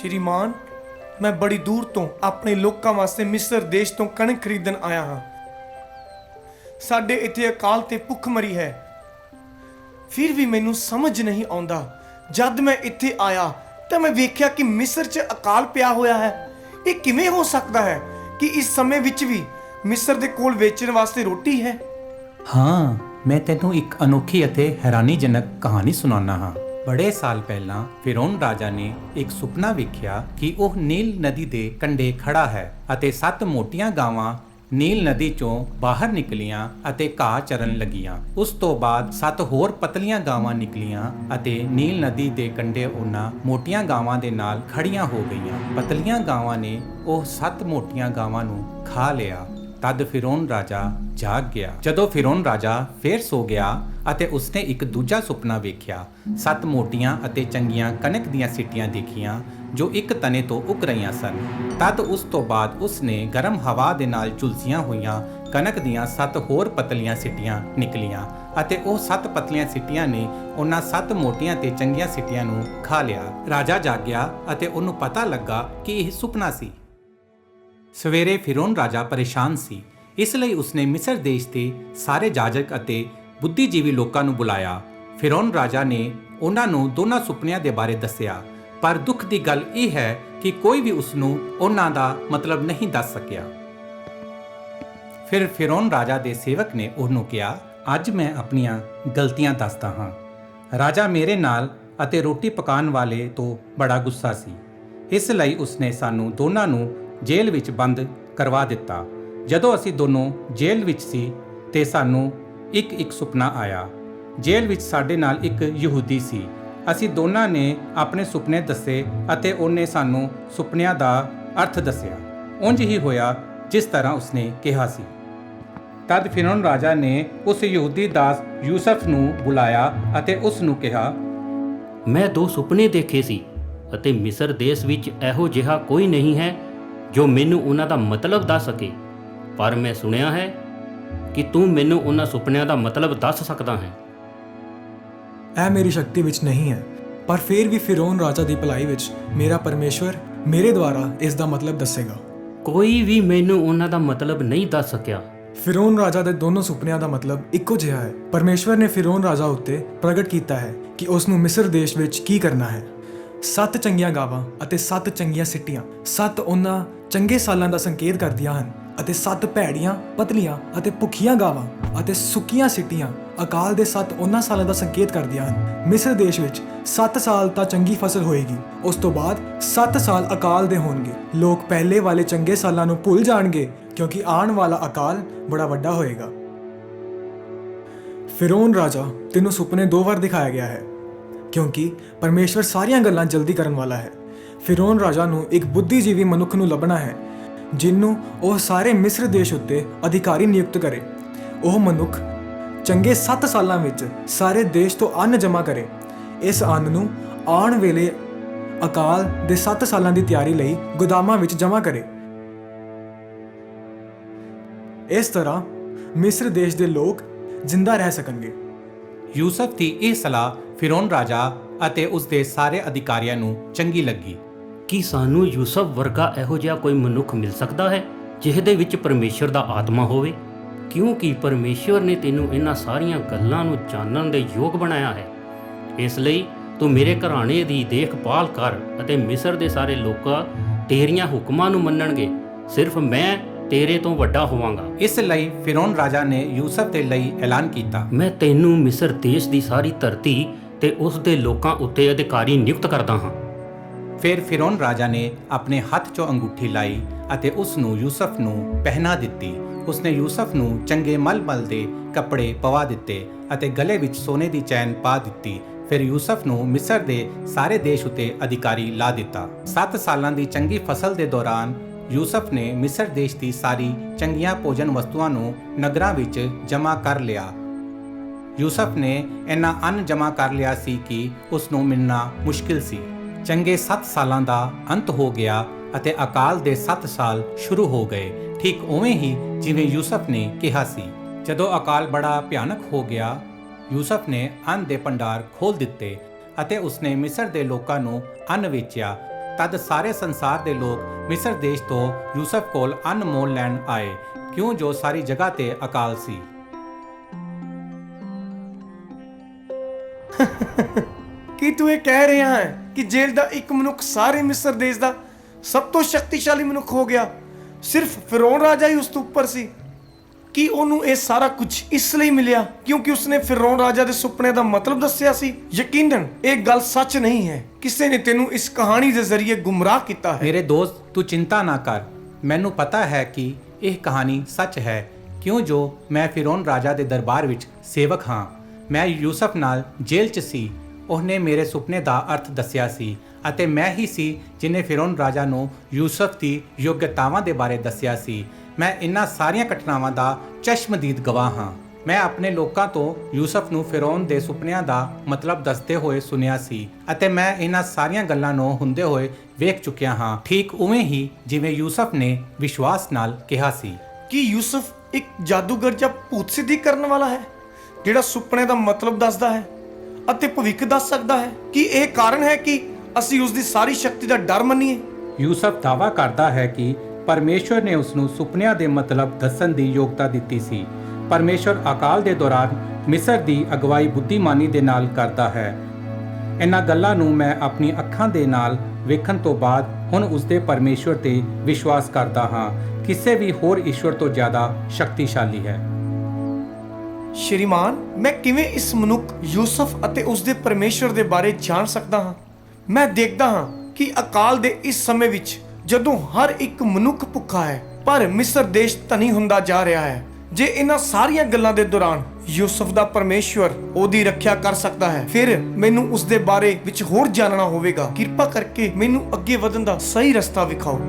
ਸ਼੍ਰੀਮਾਨ ਮੈਂ ਬੜੀ ਦੂਰ ਤੋਂ ਆਪਣੇ ਲੋਕਾਂ ਵਾਸਤੇ ਮਿਸਰ ਦੇਸ਼ ਤੋਂ ਕਣਕ ਖਰੀਦਣ ਆਇਆ ਹਾਂ। ਸਾਡੇ ਇੱਥੇ ਅਕਾਲ ਤੇ ਭੁੱਖਮਰੀ ਹੈ। ਫਿਰ ਵੀ ਮੈਨੂੰ ਸਮਝ ਨਹੀਂ ਆਉਂਦਾ। ਜਦ ਮੈਂ ਇੱਥੇ ਆਇਆ, ਤਾਂ ਮੈਂ ਵੇਖਿਆ ਕਿ ਮਿਸਰ 'ਚ ਅਕਾਲ ਪਿਆ ਹੋਇਆ ਹੈ। ਇਹ ਕਿਵੇਂ ਹੋ ਸਕਦਾ ਹੈ ਕਿ ਇਸ ਸਮੇਂ ਵਿੱਚ ਵੀ ਮਿਸਰ ਦੇ ਕੋਲ ਵੇਚਣ ਵਾਸਤੇ ਰੋਟੀ ਹੈ? ਹਾਂ, ਮੈਂ ਤੈਨੂੰ ਇੱਕ ਅਨੋਖੀ ਅਤੇ ਹੈਰਾਨੀਜਨਕ ਕਹਾਣੀ ਸੁਣਾਉਣਾ ਹਾਂ। ਬੜੇ ਸਾਲ ਪਹਿਲਾਂ ਫਿਰੌਨ ਰਾਜਾ ਨੇ ਇੱਕ ਸੁਪਨਾ ਵੇਖਿਆ ਕਿ ਉਹ ਨੀਲ ਨਦੀ ਦੇ ਕੰਢੇ ਖੜਾ ਹੈ ਅਤੇ ਸੱਤ ਮੋਟੀਆਂ ਗਾਵਾਂ ਨੀਲ ਨਦੀ ਚੋਂ ਬਾਹਰ ਨਿਕਲੀਆਂ ਅਤੇ ਘਾਹ ਚਰਨ ਲੱਗੀਆਂ। ਉਸ ਤੋਂ ਬਾਅਦ ਸੱਤ ਹੋਰ ਪਤਲੀਆਂ ਗਾਵਾਂ ਨਿਕਲੀਆਂ ਅਤੇ ਨੀਲ ਨਦੀ ਦੇ ਕੰਢੇ ਉਹਨਾਂ ਮੋਟੀਆਂ ਗਾਵਾਂ ਦੇ ਨਾਲ ਖੜੀਆਂ ਹੋ ਗਈਆਂ। ਪਤਲੀਆਂ ਗਾਵਾਂ ਨੇ ਉਹ ਸੱਤ ਮੋਟੀਆਂ ਗਾਵਾਂ ਨੂੰ ਖਾ ਲਿਆ। ਤਦ ਫਿਰੌਨ ਰਾਜਾ ਜਾਗ ਗਿਆ। ਜਦੋਂ ਫਿਰੌਨ ਰਾਜਾ ਫੇਰ ਸੋ ਗਿਆ ਅਤੇ ਉਸਨੇ ਇੱਕ ਦੂਜਾ ਸੁਪਨਾ ਵੇਖਿਆ। ਸੱਤ ਮੋਟੀਆਂ ਅਤੇ ਚੰਗੀਆਂ ਕਣਕ ਦੀਆਂ ਸਿੱਟੀਆਂ ਦੇਖੀਆਂ ਜੋ ਇੱਕ ਤਨੇ ਤੋਂ ਉੱਗ ਰਹੀਆਂ ਸਨ। ਤਦ ਉਸ ਤੋਂ ਬਾਅਦ ਉਸਨੇ ਗਰਮ ਹਵਾ ਦੇ ਨਾਲ ਝੁਲਸੀਆਂ ਹੋਈਆਂ ਕਣਕ ਦੀਆਂ ਸੱਤ ਹੋਰ ਪਤਲੀਆਂ ਸਿੱਟੀਆਂ ਨਿਕਲੀਆਂ ਅਤੇ ਉਹ ਸੱਤ ਪਤਲੀਆਂ ਸਿੱਟੀਆਂ ਨੇ ਉਹਨਾਂ ਸੱਤ ਮੋਟੀਆਂ ਤੇ ਚੰਗੀਆਂ ਸਿੱਟੀਆਂ ਨੂੰ ਖਾ ਲਿਆ। ਰਾਜਾ ਜਾਗਿਆ ਅਤੇ ਉਹਨੂੰ ਪਤਾ ਲੱਗਾ ਕਿ ਇਹ ਸੁਪਨਾ ਸੀ। ਸਵੇਰੇ ਫਿਰੌਨ ਰਾਜਾ ਪਰੇਸ਼ਾਨ ਸੀ। ਇਸ ਲਈ ਉਸਨੇ ਮਿਸਰ ਦੇਸ਼ ਦੇ ਸਾਰੇ ਜਾਜਕ ਅਤੇ ਬੁੱਧੀਜੀਵੀ ਲੋਕਾਂ ਨੂੰ ਬੁਲਾਇਆ। ਫਿਰੌਨ ਰਾਜਾ ਨੇ ਉਹਨਾਂ ਨੂੰ ਦੋਨਾਂ ਸੁਪਨਿਆਂ ਦੇ ਬਾਰੇ ਦੱਸਿਆ। ਪਰ ਦੁੱਖ ਦੀ ਗੱਲ ਇਹ ਹੈ ਕਿ ਕੋਈ ਵੀ ਉਸ ਨੂੰ ਉਹਨਾਂ ਦਾ ਮਤਲਬ ਨਹੀਂ ਦੱਸ ਸਕਿਆ। ਫਿਰ ਫਿਰੌਨ ਰਾਜਾ ਦੇ ਸੇਵਕ ਨੇ ਉਹਨੂੰ ਕਿਹਾ, ਅੱਜ ਮੈਂ ਆਪਣੀਆਂ ਗਲਤੀਆਂ ਦੱਸਦਾ ਹਾਂ। ਰਾਜਾ ਮੇਰੇ ਨਾਲ ਅਤੇ ਰੋਟੀ ਪਕਾਉਣ ਵਾਲੇ ਤੋਂ ਬੜਾ ਗੁੱਸਾ ਸੀ। ਇਸ ਲਈ ਉਸਨੇ ਸਾਨੂੰ ਦੋਨਾਂ ਨੂੰ ਜੇਲ੍ਹ ਵਿੱਚ ਬੰਦ ਕਰਵਾ ਦਿੱਤਾ। ਜਦੋਂ ਅਸੀਂ ਦੋਨੋਂ ਜੇਲ੍ਹ ਵਿੱਚ ਸੀ ਤੇ ਸਾਨੂੰ ਇੱਕ ਇੱਕ ਸੁਪਨਾ ਆਇਆ। ਜੇਲ੍ਹ ਵਿੱਚ ਸਾਡੇ ਨਾਲ ਇੱਕ ਯਹੂਦੀ ਸੀ। ਅਸੀਂ ਦੋਨਾਂ ਨੇ ਆਪਣੇ ਸੁਪਨੇ ਦੱਸੇ ਅਤੇ ਉਹਨੇ ਸਾਨੂੰ ਸੁਪਨਿਆਂ ਦਾ ਅਰਥ ਦੱਸਿਆ। ਉਂਝ ਹੀ ਹੋਇਆ ਜਿਸ ਤਰ੍ਹਾਂ ਉਸਨੇ ਕਿਹਾ ਸੀ। ਤਦ ਫਿਰੌਨ ਰਾਜਾ ਨੇ ਉਸ ਯਹੂਦੀ ਦਾਸ ਯੂਸਫ ਨੂੰ ਬੁਲਾਇਆ ਅਤੇ ਉਸ ਨੂੰ ਕਿਹਾ, ਮੈਂ ਦੋ ਸੁਪਨੇ ਦੇਖੇ ਸੀ ਅਤੇ ਮਿਸਰ ਦੇਸ਼ ਵਿੱਚ ਇਹੋ ਜਿਹਾ ਕੋਈ ਨਹੀਂ ਹੈ ਜੋ ਮੈਨੂੰ ਉਹਨਾਂ ਦਾ ਮਤਲਬ ਦੱਸ ਸਕੇ। ਪਰ ਮੈਂ ਸੁਣਿਆ ਹੈ ਕਿ ਤੂੰ ਮੈਨੂੰ ਉਹਨਾਂ ਸੁਪਨਿਆਂ ਦਾ ਮਤਲਬ ਦੱਸ ਸਕਦਾ ਹੈ। ਇਹ ਮੇਰੀ ਸ਼ਕਤੀ ਵਿੱਚ ਨਹੀਂ ਹੈ ਪਰ ਫਿਰ ਵੀ ਫਿਰੌਨ ਰਾਜਾ ਦੀ ਭਲਾਈ ਵਿੱਚ ਮੇਰਾ ਪਰਮੇਸ਼ਵਰ ਮੇਰੇ ਦੁਆਰਾ ਇਸ ਦਾ ਮਤਲਬ ਦੱਸੇਗਾ। ਕੋਈ ਵੀ ਮੈਨੂੰ ਉਹਨਾਂ ਦਾ ਮਤਲਬ ਨਹੀਂ ਦੱਸ ਸਕਿਆ। ਫਿਰੌਨ ਰਾਜਾ ਦੇ ਦੋਨੋਂ ਸੁਪਨਿਆਂ ਦਾ ਮਤਲਬ ਇੱਕੋ ਜਿਹਾ ਹੈ। ਪਰਮੇਸ਼ਵਰ ਨੇ ਫਿਰੌਨ ਰਾਜਾ ਉੱਤੇ ਪ੍ਰਗਟ ਕੀਤਾ ਹੈ ਕਿ ਉਸ ਨੂੰ ਮਿਸਰ ਦੇਸ਼ ਵਿੱਚ ਕੀ ਕਰਨਾ ਹੈ। ਸੱਤ ਚੰਗੀਆਂ ਗਾਵਾਂ ਅਤੇ ਸੱਤ ਚੰਗੀਆਂ ਸਿੱਟੀਆਂ। ਸੱਤ ਉਹਨਾਂ ਚੰਗੇ ਸਾਲਾਂ ਦਾ ਸੰਕੇਤ ਕਰਦੀਆਂ ਹਨ ਅਤੇ ਸੱਤ ਭੈੜੀਆਂ, ਪਤਲੀਆਂ ਅਤੇ ਭੁੱਖੀਆਂ ਗਾਵਾਂ ਅਤੇ ਸੁੱਕੀਆਂ ਸਿੱਟੀਆਂ ਅਕਾਲ ਦੇ ਸੱਤ ਉਹਨਾਂ ਸਾਲਾਂ ਦਾ ਸੰਕੇਤ ਕਰਦੀਆਂ ਹਨ। ਮਿਸਰ ਦੇਸ਼ ਵਿੱਚ 7 ਸਾਲ ਤਾਂ ਚੰਗੀ ਫਸਲ ਹੋਏਗੀ, ਉਸ ਤੋਂ ਬਾਅਦ 7 ਸਾਲ ਅਕਾਲ ਦੇ ਹੋਣਗੇ। ਲੋਕ ਪਹਿਲੇ ਵਾਲੇ ਚੰਗੇ ਸਾਲਾਂ ਨੂੰ ਭੁੱਲ ਜਾਣਗੇ ਕਿਉਂਕਿ ਆਉਣ ਵਾਲਾ ਅਕਾਲ ਬੜਾ ਵੱਡਾ ਹੋਏਗਾ। ਫਿਰੋਨ ਰਾਜਾ, ਤੈਨੂੰ ਸੁਪਨੇ ਦੋ ਵਾਰ ਦਿਖਾਇਆ ਗਿਆ ਹੈ। ਕਿਉਂਕਿ ਪਰਮੇਸ਼ਵਰ ਸਾਰੀਆਂ ਗੱਲਾਂ ਜਲਦੀ ਕਰਨ ਵਾਲਾ ਹੈ। ਫਿਰੌਨ ਰਾਜਾ ਨੂੰ ਇੱਕ ਬੁੱਧੀਜੀਵੀ ਮਨੁੱਖ ਨੂੰ ਲੱਭਣਾ ਹੈ ਜਿਹਨੂੰ ਉਹ ਸਾਰੇ ਮਿਸਰ ਦੇਸ਼ ਉੱਤੇ ਅਧਿਕਾਰੀ ਨਿਯੁਕਤ ਕਰੇ। ਉਹ ਮਨੁੱਖ ਚੰਗੇ 7 ਸਾਲਾਂ ਵਿੱਚ ਸਾਰੇ ਦੇਸ਼ ਤੋਂ ਅੰਨ ਜਮ੍ਹਾਂ ਕਰੇ। ਇਸ ਅੰਨ ਨੂੰ ਆਉਣ ਵੇਲੇ ਅਕਾਲ ਦੇ 7 ਸਾਲਾਂ ਦੀ ਤਿਆਰੀ ਲਈ ਗੋਦਾਮਾਂ ਵਿੱਚ ਜਮ੍ਹਾਂ ਕਰੇ। ਇਸ ਤਰ੍ਹਾਂ ਮਿਸਰ ਦੇਸ਼ ਦੇ ਲੋਕ ਜ਼ਿੰਦਾ ਰਹਿ ਸਕਣਗੇ। ਯੂਸਫ ਦੀ ਇਹ ਸਲਾਹ ਫਿਰੌਨ ਰਾਜਾ ਅਤੇ ਉਸ ਦੇ ਸਾਰੇ ਅਧਿਕਾਰੀਆਂ ਨੂੰ ਚੰਗੀ ਲੱਗੀ। ਕੀ ਸਾਨੂੰ ਯੂਸਫ ਵਰਗਾ ਇਹੋ ਜਿਹਾ ਕੋਈ ਮਨੁੱਖ ਮਿਲ ਸਕਦਾ ਹੈ ਜਿਹਦੇ ਵਿੱਚ ਪਰਮੇਸ਼ਰ ਦਾ ਆਤਮਾ ਹੋਵੇ? ਕਿਉਂਕਿ ਪਰਮੇਸ਼ਰ ਨੇ ਤੈਨੂੰ ਇਹਨਾਂ ਸਾਰੀਆਂ ਗੱਲਾਂ ਨੂੰ ਜਾਣਨ ਦੇ ਯੋਗ ਬਣਾਇਆ ਹੈ? ਇਸ ਲਈ ਤੂੰ ਮੇਰੇ ਘਰਾਣੇ ਦੀ ਦੇਖਭਾਲ ਕਰ ਅਤੇ ਮਿਸਰ ਦੇ ਸਾਰੇ ਲੋਕ ਤੇਰੀਆਂ ਹੁਕਮਾਂ ਨੂੰ ਮੰਨਣਗੇ। ਸਿਰਫ ਮੈਂ ਤੇਰੇ ਤੋਂ ਵੱਡਾ ਹੋਵਾਂਗਾ। ਇਸ ਲਈ ਫਿਰੌਨ ਰਾਜਾ ਨੇ ਯੂਸਫ ਦੇ ਲਈ ਐਲਾਨ ਕੀਤਾ। ਮੈਂ ਤੈਨੂੰ ਮਿਸਰ ਦੇਸ਼ ਦੀ ਸਾਰੀ ਧਰਤੀ ਤੇ ਉਸ ਦੇ ਲੋਕਾਂ ਉੱਤੇ ਅਧਿਕਾਰੀ ਨਿਯੁਕਤ ਕਰਦਾ ਹਾਂ। ਫਿਰ ਫਿਰੌਨ ਰਾਜਾ ਨੇ ਆਪਣੇ ਹੱਥ 'ਚੋਂ ਅੰਗੂਠੀ ਲਾਈ ਅਤੇ ਉਸ ਨੂੰ ਯੂਸਫ ਨੂੰ ਪਹਿਨਾ ਦਿੱਤੀ। ਉਸਨੇ ਯੂਸਫ ਨੂੰ ਚੰਗੇ ਮਲਮਲ ਦੇ ਕੱਪੜੇ ਪਵਾ ਦਿੱਤੇ ਅਤੇ ਗਲੇ ਵਿੱਚ ਸੋਨੇ ਦੀ ਚੈਨ ਪਾ ਦਿੱਤੀ। ਫਿਰ ਯੂਸਫ ਨੂੰ ਮਿਸਰ ਦੇ ਸਾਰੇ ਦੇਸ਼ ਉਤੇ ਅਧਿਕਾਰੀ ਲਾ ਦਿੱਤਾ। 7 ਸਾਲਾਂ ਦੀ ਚੰਗੀ ਫਸਲ ਦੇ ਦੌਰਾਨ ਯੂਸਫ ਨੇ ਮਿਸਰ ਦੇਸ਼ ਦੀ ਸਾਰੀ ਚੰਗੀਆਂ ਭੋਜਨ ਵਸਤੂਆਂ ਨੂੰ ਨਗਰਾਂ ਵਿੱਚ ਜਮ੍ਹਾਂ ਕਰ ਲਿਆ ਯੂਸਫ ਨੇ ਇੰਨਾ ਅੰਨ ਜਮ੍ਹਾਂ ਕਰ ਲਿਆ ਸੀ ਕਿ ਉਸ ਨੂੰ ਮਿਲਣਾ ਮੁਸ਼ਕਿਲ ਸੀ। ਚੰਗੇ 7 ਸਾਲਾਂ ਦਾ ਅੰਤ ਹੋ ਗਿਆ ਅਤੇ ਅਕਾਲ ਦੇ 7 ਸਾਲ ਸ਼ੁਰੂ ਹੋ ਗਏ। ਠੀਕ ਉਵੇਂ ਹੀ ਜਿਵੇਂ ਯੂਸਫ ਨੇ ਕਿਹਾ ਸੀ। ਜਦੋਂ ਅਕਾਲ ਬੜਾ ਭਿਆਨਕ ਹੋ ਗਿਆ, ਯੂਸਫ ਨੇ ਅੰਨ ਦੇ ਭੰਡਾਰ ਖੋਲ ਦਿੱਤੇ ਅਤੇ ਉਸਨੇ ਮਿਸਰ ਦੇ ਲੋਕਾਂ ਨੂੰ ਅੰਨ ਵੇਚਿਆ। ਤਦ ਸਾਰੇ ਸੰਸਾਰ ਦੇ ਲੋਕ ਮਿਸਰ ਦੇਸ਼ ਤੋਂ ਯੂਸਫ ਕੋਲ ਅੰਨ ਅਨਮੋਲ ਲੈਣ ਆਏ। ਕਿਉਂ ਜੋ ਸਾਰੀ ਜਗ੍ਹਾ ਤੇ ਅਕਾਲ ਸੀ। ਕੀ ਤੂੰ ਇਹ ਕਹਿ ਰਿਹਾ ਹੈ ਕਿ ਜੇਲ੍ਹ ਦਾ ਇੱਕ ਮਨੁੱਖ ਸਾਰੇ ਮਿਸਰ ਦੇਸ਼ ਦਾ ਸਭ ਤੋਂ ਸ਼ਕਤੀਸ਼ਾਲੀ ਮਨੁੱਖ ਹੋ ਗਿਆ? ਸਿਰਫ ਫਿਰੌਨ ਰਾਜਾ ਹੀ ਉਸ ਤੋਂ ਉੱਪਰ ਸੀ। ਕੀ ਉਹਨੂੰ ਇਹ ਸਾਰਾ ਕੁਝ ਇਸ ਲਈ ਮਿਲਿਆ ਕਿਉਂਕਿ ਉਸਨੇ ਫਿਰੌਨ ਰਾਜਾ ਦੇ ਸੁਪਨੇ ਦਾ ਮਤਲਬ ਦੱਸਿਆ ਸੀ? ਯਕੀਨਨ, ਇਹ ਗੱਲ ਸੱਚ ਨਹੀਂ ਹੈ। ਕਿਸੇ ਨੇ ਤੈਨੂੰ ਇਸ ਕਹਾਣੀ ਦੇ ਜ਼ਰੀਏ ਗੁੰਮਰਾਹ ਕੀਤਾ ਹੈ। ਮੇਰੇ ਦੋਸਤ, ਤੂੰ ਚਿੰਤਾ ਨਾ ਕਰ। ਮੈਨੂੰ ਪਤਾ ਹੈ ਕਿ ਇਹ ਕਹਾਣੀ ਸੱਚ ਹੈ। ਕਿਉਂ ਜੋ ਮੈਂ ਫਿਰੌਨ ਰਾਜਾ ਦੇ ਦਰਬਾਰ ਵਿੱਚ ਸੇਵਕ ਹਾਂ। ਮੈਂ ਯੂਸਫ ਨਾਲ ਜੇਲ੍ਹ 'ਚ ਸੀ। ਉਹਨੇ ਮੇਰੇ ਸੁਪਨੇ ਦਾ ਅਰਥ ਦੱਸਿਆ ਸੀ ਅਤੇ ਮੈਂ ਹੀ ਸੀ ਜਿਨੇ ਫਿਰੌਨ ਰਾਜਾ ਨੂੰ ਯੂਸਫ ਦੀ ਯੋਗਤਾਵਾਂ ਦੇ ਬਾਰੇ ਦੱਸਿਆ ਸੀ। ਮੈਂ ਇਨ੍ਹਾਂ ਸਾਰੀਆਂ ਘਟਨਾਵਾਂ ਦਾ ਚਸ਼ਮਦੀਦ ਗਵਾਹ ਹਾਂ। ਮੈਂ ਆਪਣੇ ਲੋਕਾਂ ਤੋਂ ਯੂਸਫ ਨੂੰ ਫਿਰੌਨ ਦੇ ਸੁਪਨਿਆਂ ਦਾ ਮਤਲਬ ਦੱਸਦੇ ਹੋਏ ਸੁਨਿਆ ਸੀ ਅਤੇ ਮੈਂ ਇਹਨਾਂ ਸਾਰੀਆਂ ਗੱਲਾਂ ਨੂੰ ਹੁੰਦੇ ਹੋਏ ਵੇਖ ਚੁੱਕਿਆ ਹਾਂ। ਠੀਕ ਉਵੇਂ ਹੀ ਜਿਵੇਂ ਯੂਸਫ ਨੇ ਵਿਸ਼ਵਾਸ ਨਾਲ ਕਿਹਾ ਸੀ। ਕੀ ਯੂਸਫ ਇੱਕ ਜਾਦੂਗਰ ਜਾਂ ਭੂਤ ਸਿੱਧੀ ਕਰਨ ਵਾਲਾ ਹੈ? ਜਿਹੜਾ ਸੁਪਨੇ ਦਾ ਮਤਲਬ ਦੱਸਦਾ ਹੈ ਅਤੇ ਭਵਿੱਖ ਦੱਸ ਸਕਦਾ ਹੈ ਕੀ ਇਹ ਕਾਰਨ ਹੈ ਕਿ ਅਸੀਂ ਉਸ ਦੀ ਸਾਰੀ ਸ਼ਕਤੀ ਦਾ ਡਰ ਮੰਨੀਏ। ਯੂਸਫ ਦਾਵਾ ਕਰਦਾ ਹੈ ਕਿ ਪਰਮੇਸ਼ਵਰ ਨੇ ਉਸ ਨੂੰ ਸੁਪਨਿਆਂ ਦੇ ਮਤਲਬ ਦੱਸਣ ਦੀ ਯੋਗਤਾ ਦਿੱਤੀ ਸੀ। ਪਰਮੇਸ਼ਵਰ ਅਕਾਲ ਦੇ ਦੌਰਾਨ ਮਿਸਰ ਦੀ ਅਗਵਾਈ ਬੁੱਧੀਮਾਨੀ ਦੇ ਨਾਲ ਕਰਦਾ ਹੈ। ਇਹਨਾਂ ਗੱਲਾਂ ਨੂੰ ਮੈਂ ਆਪਣੀ ਅੱਖਾਂ ਦੇ ਨਾਲ ਵੇਖਣ ਤੋਂ ਬਾਅਦ ਹੁਣ ਉਸ ਦੇ ਪਰਮੇਸ਼ਵਰ ਤੇ ਵਿਸ਼ਵਾਸ ਕਰਦਾ ਹਾਂ। ਕਿਸੇ ਵੀ ਹੋਰ ਈਸ਼ਵਰ ਤੋਂ ਜ਼ਿਆਦਾ ਸ਼ਕਤੀਸ਼ਾਲੀ ਹੈ। ਸ਼੍ਰੀਮਾਨ, ਮੈਂ ਕਿਵੇਂ ਇਸ ਮਨੁੱਖ ਯੂਸਫ ਅਤੇ ਉਸ ਦੇ ਪਰਮੇਸ਼ਵਰ ਦੇ ਬਾਰੇ ਜਾਣ ਸਕਦਾ ਹਾਂ? ਮੈਂ ਦੇਖਦਾ ਹਾਂ ਕਿ ਅਕਾਲ ਦੇ ਇਸ ਸਮੇਂ ਵਿੱਚ ਜਦੋਂ ਹਰ ਇੱਕ ਮਨੁੱਖ ਭੁੱਖਾ ਹੈ, ਪਰ ਮਿਸਰ ਦੇਸ਼ ਧਨੀ ਹੁੰਦਾ ਜਾ ਰਿਹਾ ਹੈ, ਜੇ ਇਹਨਾਂ ਸਾਰੀਆਂ ਗੱਲਾਂ ਦੇ ਦੌਰਾਨ ਯੂਸਫ ਦਾ ਪਰਮੇਸ਼ਵਰ ਉਹਦੀ ਰੱਖਿਆ ਕਰ ਸਕਦਾ ਹੈ, ਫਿਰ ਮੈਨੂੰ ਉਸ ਦੇ ਬਾਰੇ ਵਿੱਚ ਹੋਰ ਜਾਣਨਾ ਹੋਵੇਗਾ। ਕਿਰਪਾ ਕਰਕੇ ਮੈਨੂੰ ਅੱਗੇ ਵਧਣ ਦਾ ਸਹੀ ਰਸਤਾ ਵਿਖਾਓ।